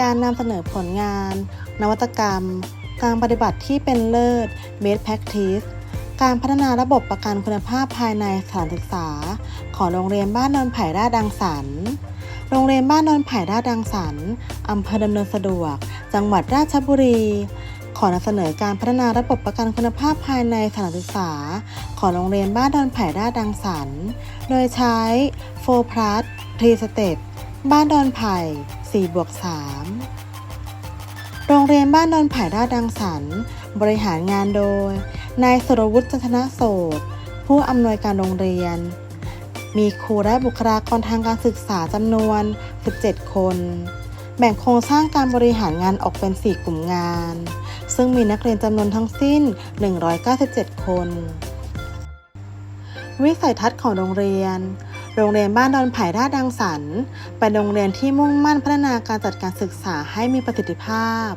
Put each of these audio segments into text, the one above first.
การนำเสนอผลงาน นวัตกรรม การปฏิบัติที่เป็นเลิศ best practice การพัฒนาระบบประกันคุณภาพภายในสถานศึกษา ของโรงเรียนบ้านนนไผ่ราชดังสรรโรงเรียนบ้านนนไผ่ราชดังสรรอำเภอดำเนินสะดวก จังหวัดราชบุรี ขอนำเสนอการพัฒนาระบบประกันคุณภาพภายในสถานศึกษา ของโรงเรียนบ้านดอนไผ่ราชดังสรรโดยใช้ 4 plus 3 step บ้านดอนไผ่ 4บวก3โรงเรียนบ้านดอนไผ่ราดังสรรบริหารงานโดย นายสรวุฒิจันทนาโสดผู้อำนวยการโรงเรียน มีครูและบุคลากรทางการศึกษาจำนวน 17 คน แบ่งโครงสร้างการบริหารงานออกเป็น 4 กลุ่มงาน ซึ่งมีนักเรียนจำนวนทั้งสิ้น 197 คน วิสัยทัศน์ของโรงเรียน โรงเรียนบ้านดอนไผ่ราชดังสรรเป็นโรงเรียนที่มุ่งมั่นพัฒนาการจัดการศึกษาให้มีประสิทธิภาพ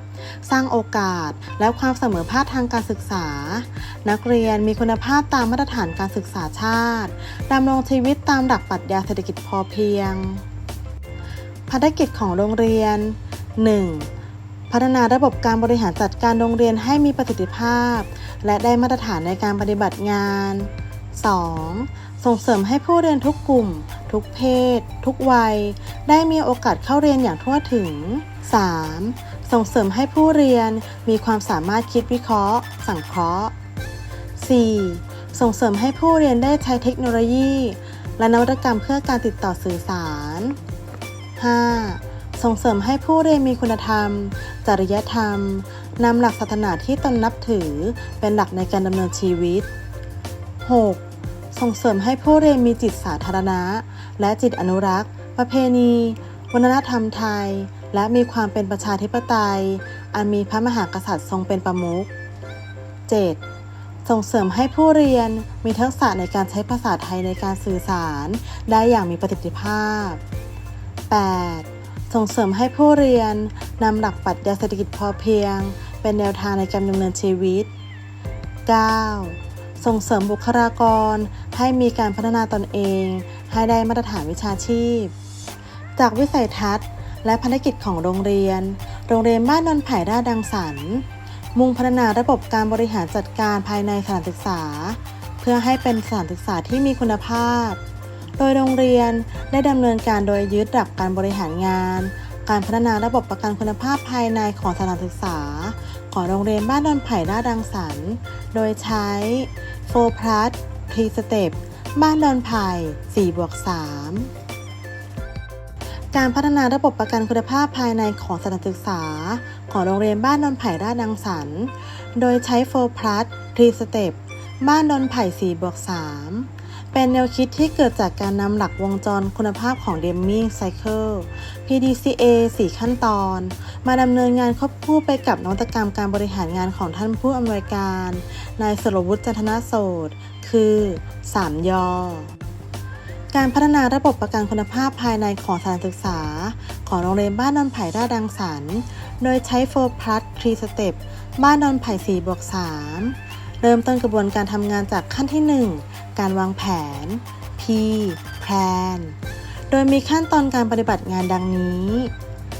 สร้างโอกาสและความเสมอภาคทางการศึกษา นักเรียนมีคุณภาพตามมาตรฐานการศึกษาชาติดำรงชีวิตตามหลักปรัชญาเศรษฐกิจพอเพียง ภารกิจของโรงเรียน 1. พัฒนาระบบการบริหารจัดการโรงเรียนให้มีประสิทธิภาพ และได้มาตรฐานในการปฏิบัติงาน 2. ส่งเสริมให้ผู้เรียนทุกกลุ่ม ทุกเพศ ทุกวัย ได้มีโอกาสเข้าเรียนอย่างทั่วถึง 3. ส่งเสริมให้ผู้เรียนมีความสามารถคิดวิเคราะห์ สังเคราะห์ 4. ส่งเสริมให้ผู้เรียนได้ใช้เทคโนโลยี และนวัตกรรมเพื่อการติดต่อสื่อสาร 5. ส่งเสริมให้ผู้เรียนมีคุณธรรม จริยธรรม นำหลักศาสนาที่ตนนับถือเป็นหลักในการดำเนินชีวิต 6. ส่งเสริมให้ผู้เรียนมีจิตสาธารณะ และจิตอนุรักษ์ ประเพณี วัฒนธรรมไทย และมีความเป็นประชาธิปไตย อันมีพระมหากษัตริย์ทรงเป็นประมุข 7. ส่งเสริมให้ผู้เรียนมีทักษะในการใช้ภาษาไทยในการสื่อสาร ได้อย่างมีประสิทธิภาพ 8. ส่งเสริมให้ผู้เรียนนำหลักปรัชญาเศรษฐกิจพอเพียง เป็นแนวทางในการดำเนินชีวิต 9. ส่งเสริมบุคลากร ให้มีการพัฒนาตนเอง ให้ได้มาตรฐานวิชาชีพ จากวิสัยทัศน์ และภารกิจของโรงเรียน โรงเรียนบ้านนนไผ่ราดังสรรมุ่งพัฒนาระบบการบริหารจัดการภายในสถานศึกษา เพื่อให้เป็นสถานศึกษาที่มีคุณภาพ โดยโรงเรียนได้ดำเนินการโดยยึดหลักการบริหารงาน การพัฒนาระบบประกันคุณภาพภายในของสถานศึกษา ของโรงเรียนบ้านดอนไผ่ราชดังสรรค์โดยใช้4 plus 3 step บ้านดอนไผ่4บวก3การพัฒนาระบบประกันคุณภาพภายในของสถานศึกษา ของโรงเรียนบ้านดอนไผ่ราชดังสรรค์โดยใช้4 plus 3 step บ้านดอนไผ่4บวก3 เป็นแนวคิดที่เกิดจากการนำหลักวงจรคุณภาพของ Deming Cycle PDCA 4 ขั้นตอน มาดำเนินงานควบคู่ไปกับนวัตกรรมการบริหารงานของท่านผู้อำนวยการ นายสรวุฒิจันทนาโสดคือ 3 ยอ การพัฒนาระบบประกันคุณภาพภายในของสถานศึกษา ของโรงเรียนบ้านดอนไผ่ราดังสรรโดยใช้4 plus 3 step บ้านดอนไผ่4บวก3เริ่มต้นกระบวนการทำงานจากขั้นที่ 1 การวางแผน P plan โดยมีขั้นตอนการปฏิบัติงานดังนี้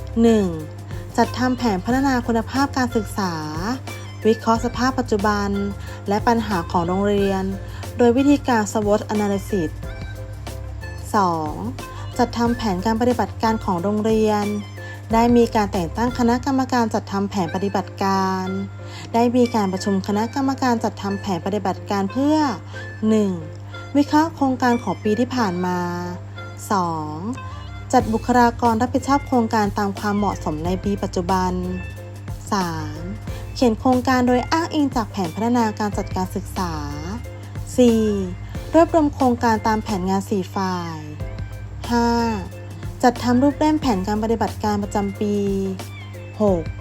1. จัดทำแผนพัฒนาคุณภาพการศึกษา วิเคราะห์สภาพปัจจุบัน และปัญหาของโรงเรียน โดยวิธีการ SWOT analysis 2. จัดทำแผนการปฏิบัติการของโรงเรียน ได้มีการแต่งตั้งคณะกรรมการจัดทำแผนปฏิบัติการ ได้มีการประชุมคณะกรรมการจัดทำแผนปฏิบัติการเพื่อ 1. วิเคราะห์โครงการของปีที่ผ่านมา 2. จัดบุคลากรรับผิดชอบโครงการตามความเหมาะสมในปีปัจจุบัน 3. เขียนโครงการโดยอ้างอิงจากแผนพัฒนาการจัดการศึกษา 4. รวบรวมโครงการตามแผนงาน 4 ฝ่าย 5. จัดทำรูปเล่มแผนการปฏิบัติการประจำปี 6.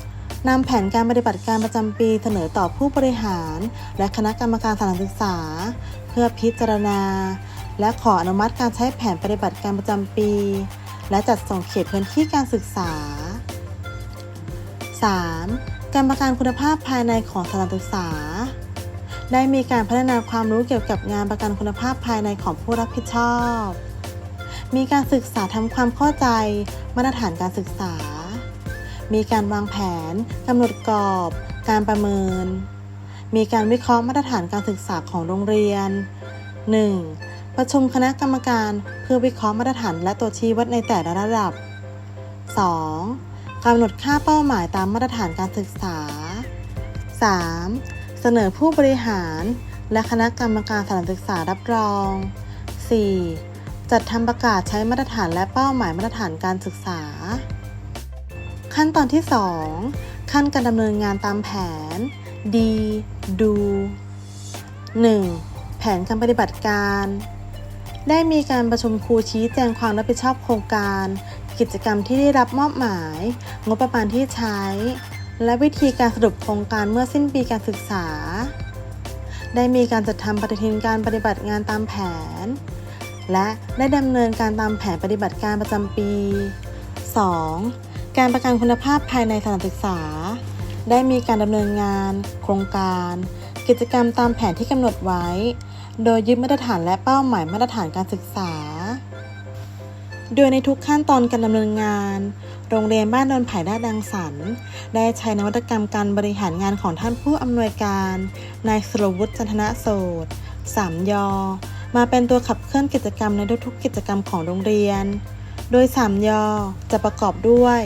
นำแผนการปฏิบัติการประจำปีเสนอต่อผู้บริหาร และคณะกรรมการสถานศึกษา เพื่อพิจารณา และขออนุมัติการใช้แผนปฏิบัติการประจำปี และจัดส่งเขตพื้นที่การศึกษา 3. การประกันคุณภาพภายในของสถานศึกษา ได้มีการพัฒนาความรู้เกี่ยวกับงานประกันคุณภาพภายในของผู้รับผิดชอบ มีการศึกษาทำความเข้าใจมาตรฐานการศึกษา มีการวางแผนกำหนดกรอบ การประเมิน มีการวิเคราะห์มาตรฐานการศึกษาของโรงเรียน 1. ประชุมคณะกรรมการเพื่อวิเคราะห์มาตรฐานและตัวชี้วัดในแต่ละระดับ 2. กำหนดค่าเป้าหมายตามมาตรฐานการศึกษา 3. เสนอผู้บริหาร และคณะกรรมการสถานศึกษารับรอง 4. จัดทำประกาศใช้มาตรฐานและเป้าหมายมาตรฐานการศึกษา ขั้นตอนที่ 2 ขั้นการดำเนินงานตามแผน D ดู 1. แผนการปฏิบัติการ ได้มีการประชุมครูชี้แจงความรับผิดชอบโครงการ กิจกรรมที่ได้รับมอบหมาย งบประมาณที่ใช้ และวิธีการสรุปโครงการเมื่อสิ้นปีการศึกษา ได้มีการจัดทำปฏิทินการปฏิบัติงานตามแผน และได้ดำเนินการตามแผนปฏิบัติการประจำปี 2. การประกันคุณภาพภายในสถานศึกษา ได้มีการดำเนินงาน โครงการ กิจกรรมตามแผนที่กำหนดไว้ โดยยึดมาตรฐานและเป้าหมายมาตรฐานการศึกษา โดยในทุกขั้นตอนการดำเนินงาน โรงเรียนบ้านดอนไผ่ด้าดังสรรได้ใช้นวัตกรรมการบริหารงานของท่านผู้อำนวยการ นายสรวุฒิจันทนะโสดสามยอ มาเป็นตัวขับเคลื่อนกิจกรรมในทุกๆกิจกรรมของโรงเรียน โดย3ยอจะประกอบด้วย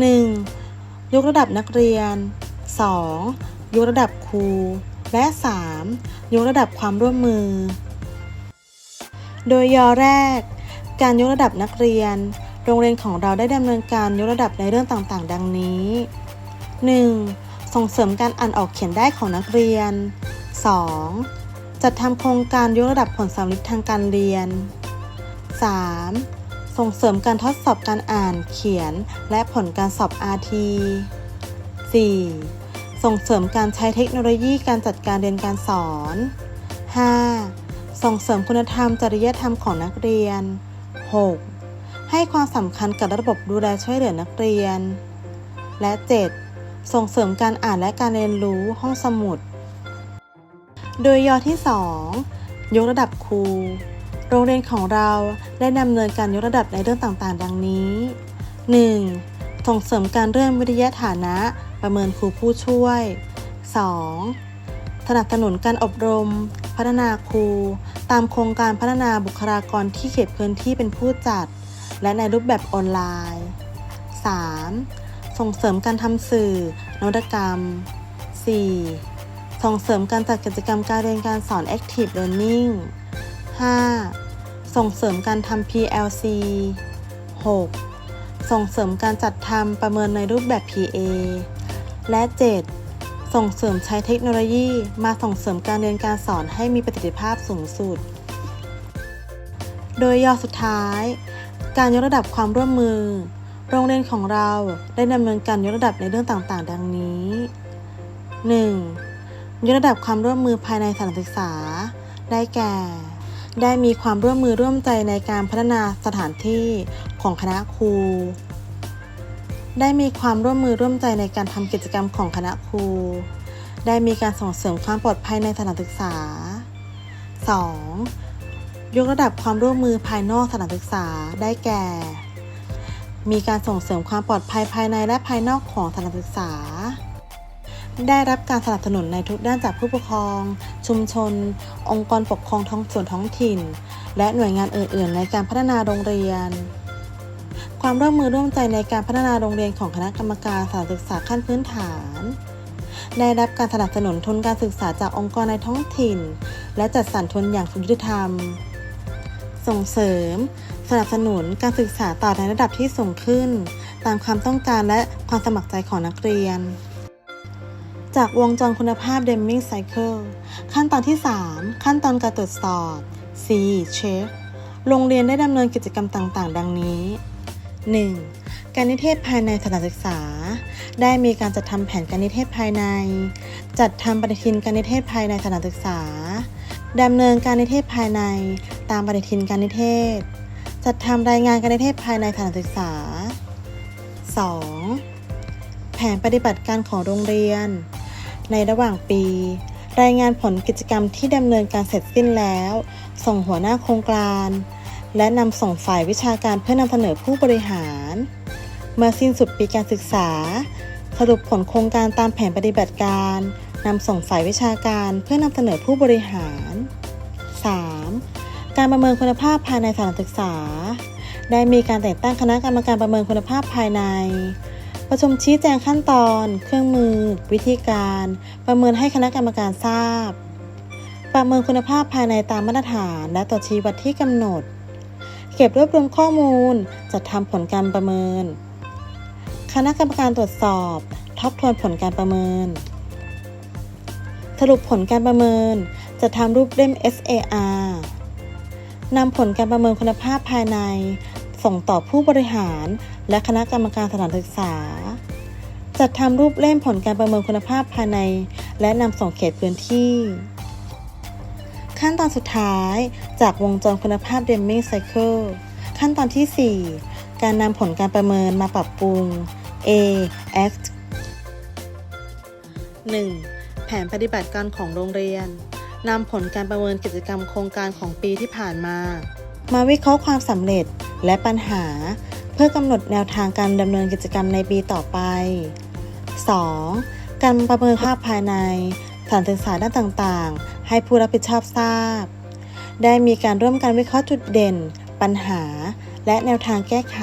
1. ยกระดับนักเรียน 2. ยกระดับครู และ 3. ยกระดับความร่วมมือ โดยยอแรก การยกระดับนักเรียน โรงเรียนของเราได้ดำเนินการยกระดับในเรื่องต่างๆ ดังนี้ 1. ส่งเสริมการอ่านออกเขียนได้ของนักเรียน 2. จัดทำโครงการยกระดับผลสำลิดทางการเรียน 3. ส่งเสริมการทดสอบการอ่านเขียน และผลการสอบ RT 4. ส่งเสริมการใช้เทคโนโลยีการจัดการเรียนการสอน 5. ส่งเสริมคุณธรรมจริยธรรมของนักเรียน 6. ให้ความสำคัญกับระบบดูแลช่วยเหลือนักเรียน และ 7. ส่งเสริมการอ่านและการเรียนรู้ห้องสมุด โดยยอที่ 2 ยกระดับครู โรงเรียนของเราได้ดำเนินการยกระดับในเรื่องต่างๆ ดังนี้ 1. ส่งเสริมการเลื่อนวิทยาฐานะประเมินครูผู้ช่วย 2. สนับสนุนการอบรม พัฒนาครู ตามโครงการพัฒนาบุคลากรที่เขตพื้นที่เป็นผู้จัด และในรูปแบบออนไลน์ 3. ส่งเสริมการทำสื่อนวัตกรรม 4. ส่งเสริมการจัดกิจกรรมการเรียนการสอน Active Learning 5. ส่งเสริมการทำ PLC 6. ส่งเสริมการจัดทำประเมินในรูปแบบ PA และ 7. ส่งเสริมใช้เทคโนโลยีมาส่งเสริมการเรียนการสอนให้มีประสิทธิภาพสูงสุด โดยย่อสุดท้าย การยกระดับความร่วมมือ โรงเรียนของเราได้ดำเนินการยกระดับในเรื่องต่างๆ ดังนี้ 1. ยกระดับความร่วมมือภายในสถานศึกษา ได้แก่ ได้มีความร่วมมือร่วมใจในการพัฒนาสถานที่ของคณะครู ได้มีความร่วมมือร่วมใจในการทำกิจกรรมของคณะครู ได้มีการส่งเสริมความปลอดภัยในสถานศึกษา 2. ยกระดับความร่วมมือภายนอกสถานศึกษาได้แก่ มีการส่งเสริมความปลอดภัยภายในและภายนอกของสถานศึกษา ได้รับการสนับสนุนในทุกด้านจากผู้ปกครอง ชุมชน องค์กรปกครองท้องส่วนท้องถิ่น และหน่วยงานอื่น ๆ ในการพัฒนาโรงเรียน ความร่วมมือร่วมใจในการพัฒนาโรงเรียนของคณะกรรมการสถานศึกษาขั้นพื้นฐาน ได้รับการสนับสนุนทุนการศึกษาจากองค์กรในท้องถิ่น และจัดสรรทุนอย่างยุติธรรม ส่งเสริม สนับสนุนการศึกษาต่อในระดับที่สูงขึ้น ตามความต้องการและความสมัครใจของนักเรียน จากวงจรคุณภาพ Deming Cycle ขั้นตอนที่ 3 ขั้นตอนการตรวจสอบ C Check โรงเรียนได้ดำเนินกิจกรรมต่างๆ ดังนี้ 1. การนิเทศภายในสถานศึกษา ได้มีการจัดทำแผนการนิเทศภายใน จัดทำปฏิทินการนิเทศภายในสถานศึกษาดำเนินการนิเทศภายใน ตามปฏิทินการนิเทศ จัดทำรายงานการนิเทศภายในสถานศึกษา 2. แผนปฏิบัติการของโรงเรียน ในระหว่างปี รายงานผลกิจกรรมที่ดำเนินการเสร็จสิ้นแล้ว ส่งหัวหน้าโครงการ และนำส่งฝ่ายวิชาการเพื่อนำเสนอผู้บริหาร เมื่อสิ้นสุดปีการศึกษา สรุปผลโครงการตามแผนปฏิบัติการนำส่งฝ่ายวิชาการเพื่อนำเสนอผู้บริหาร 3. การประเมินคุณภาพภายในสถานศึกษา ได้มีการแต่งตั้งคณะกรรมการประเมินคุณภาพภายใน ประชุมชี้แจงขั้นตอน เครื่องมือ วิธีการ ประเมินให้คณะกรรมการทราบ ประเมินคุณภาพภายในตามมาตรฐานและตัวชี้วัดที่กำหนด เก็บรวบรวมข้อมูล จัดทำผลการประเมิน คณะกรรมการตรวจสอบ ทบทวนผลการประเมิน สรุปผลการประเมิน จะทำรูปเล่ม SAR นำผลการประเมินคุณภาพภายใน ส่งต่อผู้บริหาร และคณะกรรมการสถานศึกษา จัดทำรูปเล่มผลการประเมินคุณภาพภายใน และนำส่งเขตพื้นที่ ขั้นตอนสุดท้ายจากวงจรคุณภาพ Deming Cycle ขั้นตอนที่ 4 การนำผลการประเมินมาปรับปรุง A Act 1. แผนปฏิบัติการของโรงเรียนนำผลการประเมินกิจกรรมโครงการของปีที่ผ่านมา มาวิเคราะห์ความสำเร็จและปัญหา เพื่อกำหนดแนวทางการดำเนินกิจกรรมในปีต่อไป 2. การประเมินภาพภายในสถานศึกษาด้านต่างๆ ให้ผู้รับผิดชอบทราบ ได้มีการร่วมกันวิเคราะห์จุดเด่น ปัญหา และแนวทางแก้ไข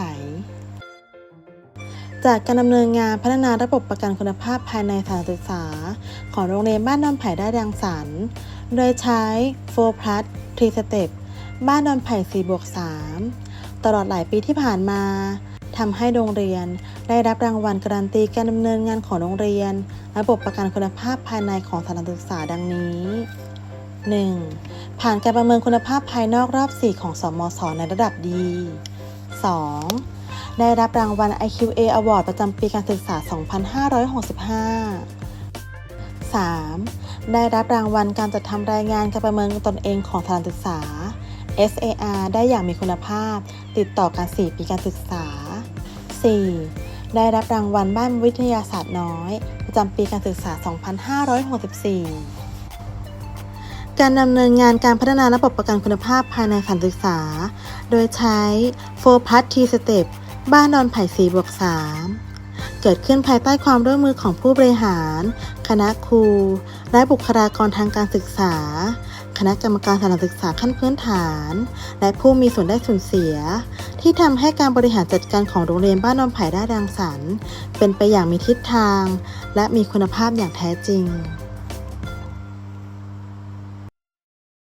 จากการดำเนินงานพัฒนาระบบประกันคุณภาพภายในสถานศึกษา ของโรงเรียนบ้านดอนไผ่ได้ดังสรรโดยใช้ 4 plus 3 step บ้านดอนไผ่4บวก3 ตลอดหลายปีที่ผ่านมาทำให้โรงเรียน ได้รับรางวัลการันตีการดำเนินงานของโรงเรียน ระบบประกันคุณภาพภายในของสถานศึกษาดังนี้ 1. ผ่านการประเมินคุณภาพภายนอกรอบ 4 ของสมศในระดับดี 2. ได้รับรางวัล IQA Award ประจำปีการศึกษา 2565 3. ได้รับรางวัลการจัดทำรายงานการประเมินตนเองของสถานศึกษา SAR ได้อย่างมีคุณภาพ ติดต่อกัน 4 ปีการศึกษา 4. ได้รับรางวัลบ้านวิทยาศาสตร์น้อย ประจำปีการศึกษา 2564 การดำเนินงานการพัฒนาระบบประกันคุณภาพภายในสถานศึกษา โดยใช้4 plus T step บ้านดอนไผ่4บวก3เกิดขึ้นภายใต้ความร่วมมือของผู้บริหาร คณะครู และบุคลากรทางการศึกษา คณะกรรมการสถานศึกษาขั้นพื้นฐาน และผู้มีส่วนได้ส่วนเสีย ที่ทำให้การบริหารจัดการของโรงเรียนบ้านดอนไผ่ได้ดังสรรเป็นไปอย่างมีทิศทาง และมีคุณภาพอย่างแท้จริง